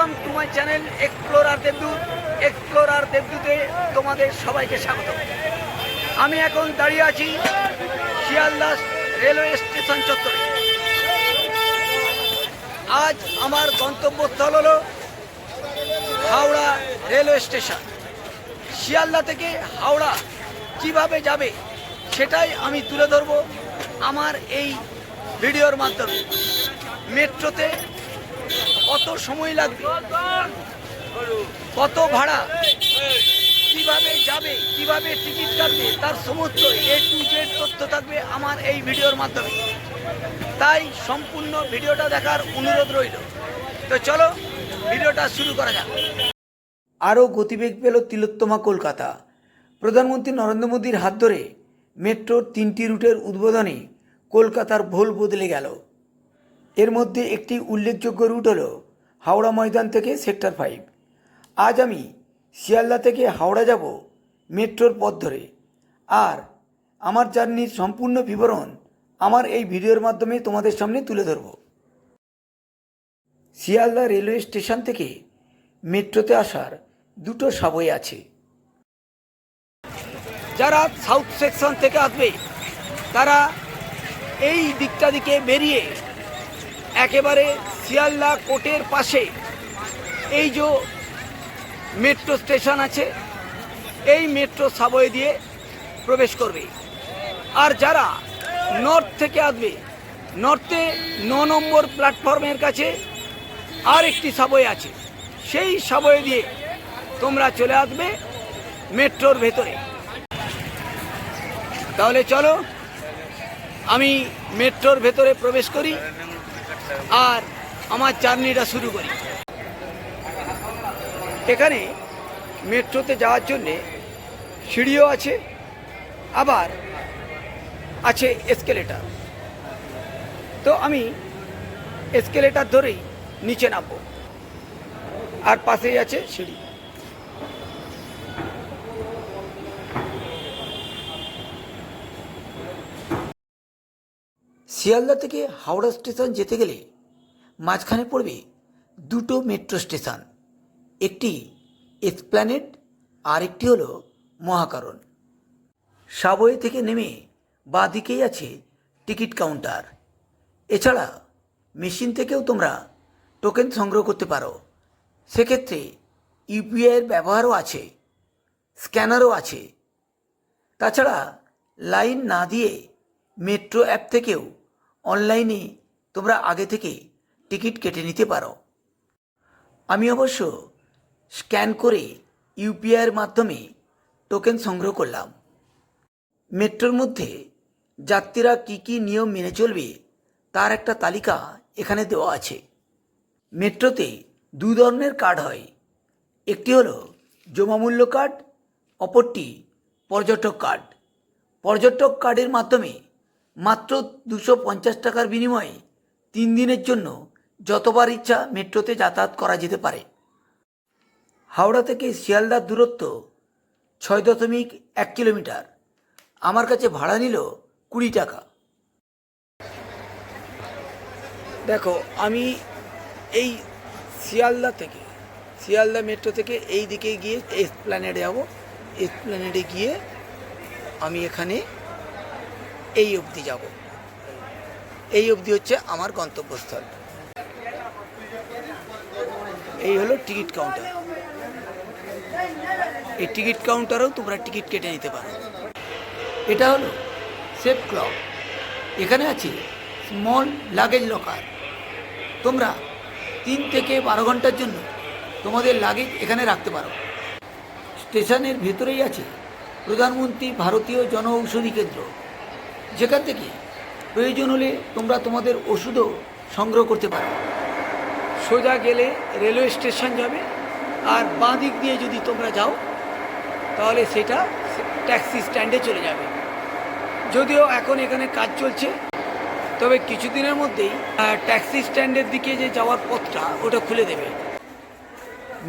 Welcome to my channel explorer Debdut explorer দেবদূতে তোমাদের সবাইকে স্বাগত। আমি এখন দাঁড়িয়ে আছি শিয়ালদাস রেলওয়ে স্টেশন চত্বরে। আজ আমার গন্তব্যস্থল হলো হাওড়া রেলওয়ে স্টেশন। শিয়ালদা থেকে হাওড়া কীভাবে যাবে সেটাই আমি তুলে ধরবো আমার এই ভিডিওর মাধ্যমে। মেট্রোতে কত সময় লাগবে? কত ভাড়া? কীভাবে যাবে? কীভাবে টিকিট কাটবে? তার সমস্ত এ টু জেড তথ্য থাকবে আমার এই ভিডিওর মাধ্যমে। তাই সম্পূর্ণ ভিডিওটা দেখার অনুরোধ রইল। তো চলো, ভিডিওটা শুরু করা যাক। আরও গতিবেগ পেল তিলোত্তমা কলকাতা। প্রধানমন্ত্রী নরেন্দ্র মোদীর হাত ধরে মেট্রোর তিনটি রুটের উদ্বোধনে কলকাতার ভোল বদলে গেল। এর মধ্যে একটি উল্লেখযোগ্য রুট হল হাওড়া ময়দান থেকে সেক্টর ফাইভ আজ আমি শিয়ালদা থেকে হাওড়া যাব মেট্রোর পথ ধরে। আর আমার জার্নির সম্পূর্ণ বিবরণ আমার এই ভিডিওর মাধ্যমে তোমাদের সামনে তুলে ধরব। শিয়ালদা রেলওয়ে স্টেশন থেকে মেট্রোতে আসার দুটো সাবই আছে। যারা সাউথ সেকশন থেকে আসবে, তারা এই দিকটা দিকে বেরিয়ে একেবারে শিয়ালদা কোর্টের পাশে। এই যে মেট্রো স্টেশন আছে, এই মেট্রো সাবওয়ে দিয়ে প্রবেশ করবে। আর যারা নর্থ থেকে আসবে, নর্থে ন নম্বর প্ল্যাটফর্মের কাছে আর একটি সাবওয়ে আছে। সেই সাবওয়ে দিয়ে তোমরা চলে আসবে মেট্রোর ভেতরে। তাহলে চলো, আমি মেট্রোর ভেতরে প্রবেশ করি। আর আমার জার্নিটা শুরু করি। এখানে মেট্রোতে যাওয়ার জন্যে সিঁড়িও আছে, আবার আছে এসকেলেটার তো আমি এসকেলেটার ধরেই নিচে নামবো। আর পাশেই আছে সিঁড়ি। শিয়ালদা থেকে হাওড়া স্টেশন যেতে গেলে মাঝখানে পড়বে দুটো মেট্রো স্টেশন। একটি এসপ্ল্যানেড আর একটি হলো মহাকারণ। সাবওয়ে থেকে নেমে বাঁ দিকেই আছে টিকিট কাউন্টার। এছাড়া মেশিন থেকেও তোমরা টোকেন সংগ্রহ করতে পারো। সেক্ষেত্রে ইউপিআইয়ের ব্যবহারও আছে, স্ক্যানারও আছে। তাছাড়া লাইন না দিয়ে মেট্রো অ্যাপ থেকেও অনলাইনে তোমরা আগে থেকে টিকিট কেটে নিতে পারো। আমি অবশ্য স্ক্যান করে ইউপিআইয়ের মাধ্যমে টোকেন সংগ্রহ করলাম। মেট্রোর মধ্যে যাত্রীরা কী কী নিয়ম মেনে চলবে তার একটা তালিকা এখানে দেওয়া আছে। মেট্রোতে দু ধরনের কার্ড হয়। একটি হলো জমামূল্য কার্ড, অপরটি পর্যটক কার্ড। পর্যটক কার্ডের মাধ্যমে মাত্র দুশো পঞ্চাশ টাকার বিনিময়ে তিন দিনের জন্য যতবার ইচ্ছা মেট্রোতে যাতায়াত করা যেতে পারে। হাওড়া থেকে শিয়ালদার দূরত্ব ছয় দশমিক এক কিলোমিটার। আমার কাছে ভাড়া নিল কুড়ি টাকা। দেখো, আমি এই শিয়ালদা থেকে, শিয়ালদা মেট্রো থেকে এই দিকে গিয়ে এসপ্ল্যানেডে যাব। এসপ্ল্যানেডে গিয়ে আমি এখানে এই অবধি যাব। এই অবধি হচ্ছে আমার গন্তব্যস্থল। এই হলো টিকিট কাউন্টার। এই টিকিট কাউন্টারেও তোমরা টিকিট কেটে নিতে পারো। এটা হলো সেফ ক্লব এখানে আছে স্মল লাগেজ লকার তোমরা তিন থেকে বারো ঘণ্টার জন্য তোমাদের লাগেজ এখানে রাখতে পারো। স্টেশনের ভেতরেই আছে প্রধানমন্ত্রী ভারতীয় জনঔষধি কেন্দ্র। যেখান থেকে প্রয়োজন হলে তোমরা তোমাদের ওষুধও সংগ্রহ করতে পারো। সোজা গেলে রেলওয়ে স্টেশন যাবে আর বাঁ দিক দিয়ে যদি তোমরা যাও, তাহলে সেটা ট্যাক্সি স্ট্যান্ডে চলে যাবে। যদিও এখন এখানে কাজ চলছে, তবে কিছুদিনের মধ্যেই ট্যাক্সি স্ট্যান্ডের দিকে যে যাওয়ার পথটা, ওটা খুলে দেবে।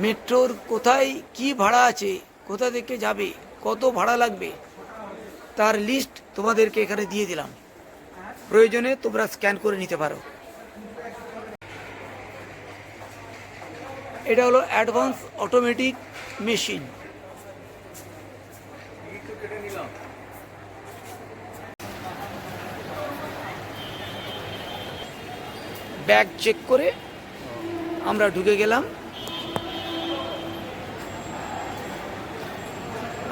মেট্রোর কোথায় কি ভাড়া আছে, কোথা থেকে যাবে, কত ভাড়া লাগবে, তার লিস্ট তোমাদেরকে এখানে দিয়ে দিলাম। প্রয়োজনে তোমরা স্ক্যান করে নিতে পারো। এটা হলো advance automatic machine bag check করে আমরা ঢুকে গেলাম।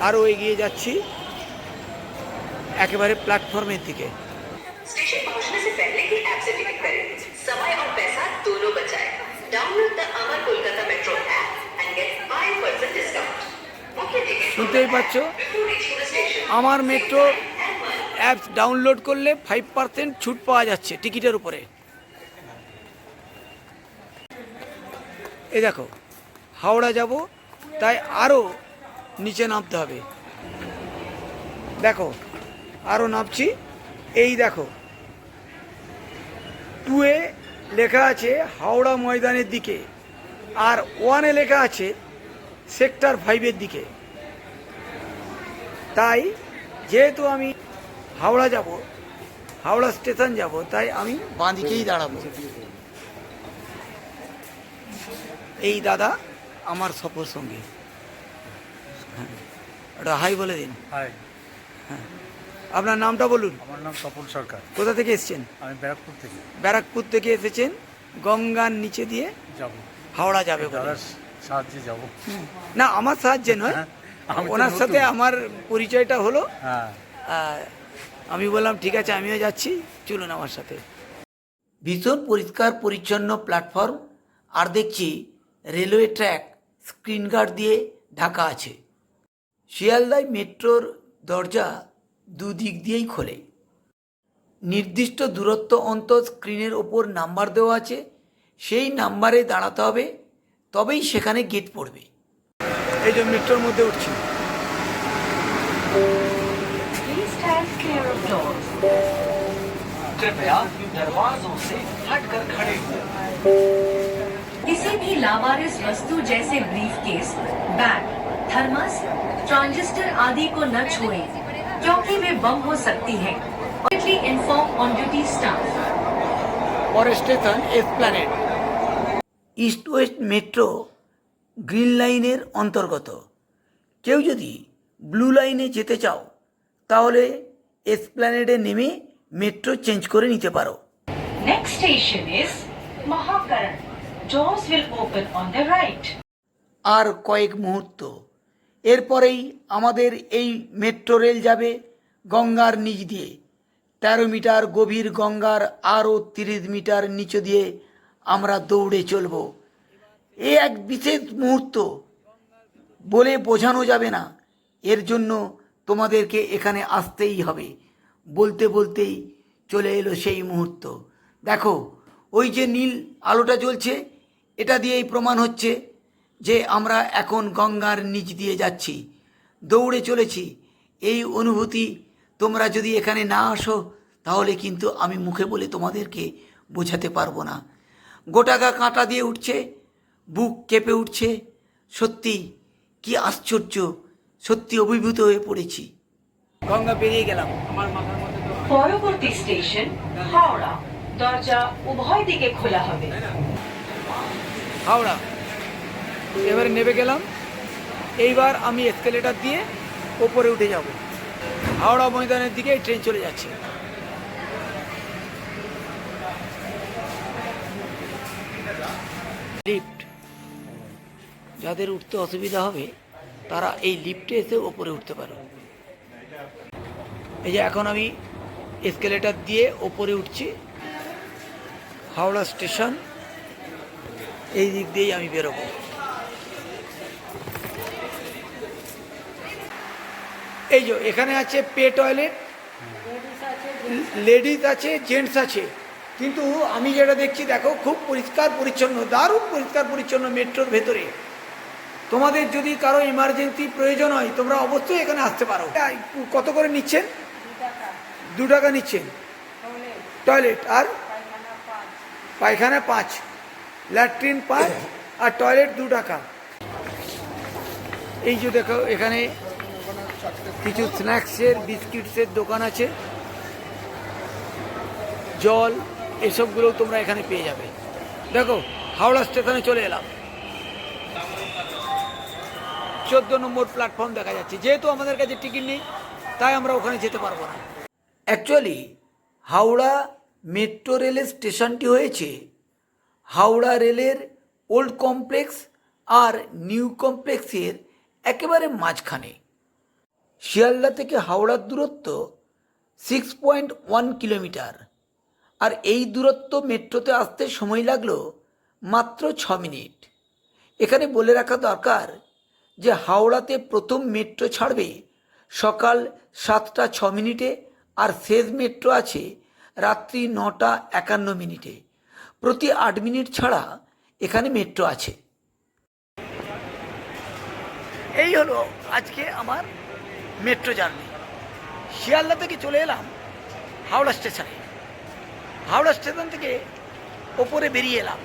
আরও এগিয়ে যাচ্ছি। একেবারে প্ল্যাটফর্মের দিকে स्टेशन पहुंचने से पहले ही ऐप से टिकट करें समय और पैसा दोनों बचाएं download the Amar Kolkata metro app and get 5% discount book your ticket শুনতেই পাচ্ছ before reaching the station Amar metro apps download করলে ফাইভ পার্সেন্ট ছুট পাওয়া যাচ্ছে টিকিটের উপরে এই দেখো হাওড়া যাব তাই আরও নিচে নামতে হবে দেখো আরও নামছি। এই দেখো। টুয়ে লেখা আছে হাওড়া ময়দানের দিকে আর ওয়ানে লেখা আছে সেক্টর ফাইভের দিকে। তাই যেহেতু আমি হাওড়া যাব হাওড়া স্টেশন যাব তাই আমি বাঁদিকেই দাঁড়াবো। এই দাদা আমার সফর সঙ্গে। হ্যাঁ ওটা হাই বলে দিন। হাই। আপনার নামটা বলুন। আমার নাম তপন সরকার। কোথা থেকে এসেছেন? আমি ব্যারাকপুর থেকে। ব্যারাকপুর থেকে এসেছেন। গঙ্গার নিচে দিয়ে যাব। হাওড়া যাবে দাদার সাহায্যে যাব। না আমার সাহায্যে নয়। হ্যাঁ, ওনার সাথে আমার পরিচয়টা হলো। হ্যাঁ। আমি বললাম ঠিক আছে আমিও যাচ্ছি। চলুন আমার সাথে। ভীষণ পরিষ্কার পরিচ্ছন্ন প্ল্যাটফর্ম। আর দেখছি রেলওয়ে ট্র্যাক স্ক্রিন গার্ড দিয়ে ঢাকা আছে। শিয়ালদায় মেট্রোর দরজা দুদিক দিয়েই খোলে নির্দিষ্ট দূরত্ব অন্তর স্ক্রিনের ওপর নাম্বার দেওয়া আছে সেই নাম্বারে দাঁড়াতে হবে তবেই সেখানে গেট পড়বে এই যে মেট্রোর মধ্যে উঠছি Please stand clear of doors. कृपया दरवाजों से हटकर खड़े हों किसी भी लावारिस वस्तु जैसे ब्रीफकेस, बैग, थर्मस, ट्रांजिस्टर आदि को न छुएं, क्योंकि वे बम हो सकती हैं। इन्फॉर्म ऑन ड्यूटी स्टाफ পরের station Esplanade East West metro green লাইনের অন্তর্গত কেউ যদি ব্লু লাইনে যেতে চাও তাহলে এসপ্ল্যানেডে নেমে মেট্রো চেঞ্জ করে নিতে পারো Next station is Mahakaran. Doors will open on the right. আর কয়েক মুহূর্ত এরপরেই আমাদের এই মেট্রো রেল যাবে গঙ্গার নিচ দিয়ে। তেরো মিটার গভীর গঙ্গার আরও তিরিশ মিটার নিচে দিয়ে আমরা দৌড়ে চলব। এ এক বিশেষ মুহূর্ত বলে বোঝানো যাবে না। এর জন্য তোমাদেরকে এখানে আসতেই হবে। বলতে বলতেই চলে এলো সেই মুহূর্ত। দেখো, ওই যে নীল আলোটা জ্বলছে, এটা দিয়েই প্রমাণ হচ্ছে যে আমরা এখন গঙ্গার নিচ দিয়ে যাচ্ছি দৌড়ে চলেছি এই অনুভূতি তোমরা যদি এখানে না আসো তাহলে কিন্তু আমি মুখে বলে তোমাদেরকে বোঝাতে পারব না। গোটাগা কাঁটা দিয়ে উঠছে বুক কেঁপে উঠছে সত্যি কি আশ্চর্য সত্যি অভিভূত হয়ে পড়েছি। গঙ্গা পেরিয়ে গেলাম পরবর্তী স্টেশন হাওড়া দরজা উভয় দিকে খোলা হবে। হাওড়া এবারে নেমে গেলাম। এইবার আমি এসকেলেটার দিয়ে ওপরে উঠে যাব। হাওড়া ময়দানের দিকে এই ট্রেন চলে যাচ্ছে। লিফট যাদের উঠতে অসুবিধা হবে, তারা এই লিফটে এসে ওপরে উঠতে পারো। এই যে এখন আমি এসকেলেটার দিয়ে ওপরে উঠছি। হাওড়া স্টেশন। এই দিক দিয়েই আমি বেরোবো। এই যে এখানে আছে পে টয়লেট লেডিস আছে জেন্টস আছে। কিন্তু আমি যেটা দেখছি দেখো খুব পরিষ্কার পরিচ্ছন্ন দারুণ পরিষ্কার পরিচ্ছন্ন মেট্রোর ভেতরে। তোমাদের যদি কারও ইমার্জেন্সি প্রয়োজন হয় তোমরা অবশ্যই এখানে আসতে পারো। কত করে নিচ্ছেন? দু টাকা নিচ্ছেন। টয়লেট আর? পায়খানা পাঁচ। ল্যাট্রিন পাঁচ আর টয়লেট দু টাকা। এই যে দেখো এখানে কিছু স্ন্যাক্সের, বিস্কিটসের দোকান আছে। জল এসবগুলো তোমরা এখানে পেয়ে যাবে। দেখো, হাওড়া স্টেশনে চলে এলাম। চোদ্দ নম্বর প্ল্যাটফর্ম দেখা যাচ্ছে। যেহেতু আমাদের কাছে টিকিট নেই, তাই আমরা ওখানে যেতে পারব না। অ্যাকচুয়ালি, হাওড়া মেট্রো রেলের স্টেশনটি হয়েছে হাওড়া রেলের ওল্ড কমপ্লেক্স আর নিউ কমপ্লেক্সের একেবারে মাঝখানে। শিয়ালদা থেকে হাওড়ার দূরত্ব সিক্স পয়েন্ট ওয়ান কিলোমিটার আর এই দূরত্ব মেট্রোতে আসতে সময় লাগল মাত্র ছ মিনিট। এখানে বলে রাখা দরকার যে হাওড়াতে প্রথম মেট্রো ছাড়বে সকাল সাতটা ছ মিনিটে আর শেষ মেট্রো আছে রাত্রি নটা একান্ন মিনিটে। প্রতি আট মিনিট ছাড়া এখানে মেট্রো আছে। এই হলো আজকে আমার মেট্রো জার্নি। শিয়ালদা থেকে চলে এলাম হাওড়া স্টেশনে। হাওড়া স্টেশন থেকে ওপরে বেরিয়ে এলাম।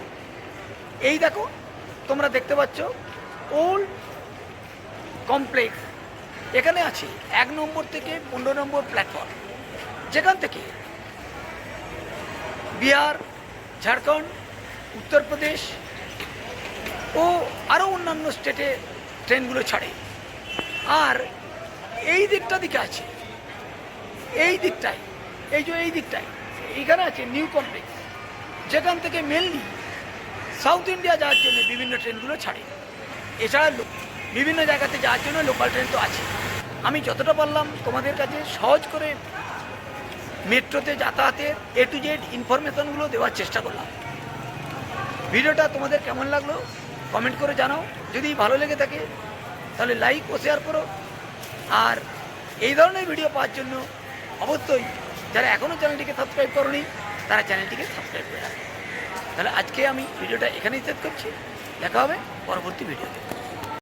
এই দেখো, তোমরা দেখতে পাচ্ছ, ওল্ড কমপ্লেক্স। এখানে আছে এক নম্বর থেকে পনেরো নম্বর প্ল্যাটফর্ম। যেখান থেকে বিহার, ঝাড়খণ্ড, উত্তরপ্রদেশ ও আরও অন্যান্য স্টেটে ট্রেনগুলো ছাড়ে। আর এই দিকটা দিকে আছে। এই দিকটায় এই যে এই দিকটায় এইখানে আছে নিউ কমপ্লেক্স যেখান থেকে মেনলি সাউথ ইন্ডিয়া যাওয়ার জন্য বিভিন্ন ট্রেনগুলো ছাড়ে। এছাড়া বিভিন্ন জায়গাতে যাওয়ার জন্য লোকাল ট্রেন তো আছে। আমি যতটা পারলাম তোমাদের কাছে সহজ করে মেট্রোতে যাতায়াতের এ টু জেড ইনফরমেশনগুলো দেওয়ার চেষ্টা করলাম। ভিডিওটা তোমাদের কেমন লাগল? কমেন্ট করে জানাও। যদি ভালো লেগে থাকে, তাহলে লাইক ও শেয়ার করো। আর এই ধরনের ভিডিও পাওয়ার জন্য অবশ্যই যারা এখনও চ্যানেলটিকে সাবস্ক্রাইব করনি, তারা চ্যানেলটিকে সাবস্ক্রাইব করে তাহলে আজকে আমি ভিডিওটা এখানেই শেষ করছি। দেখা হবে পরবর্তী ভিডিওতে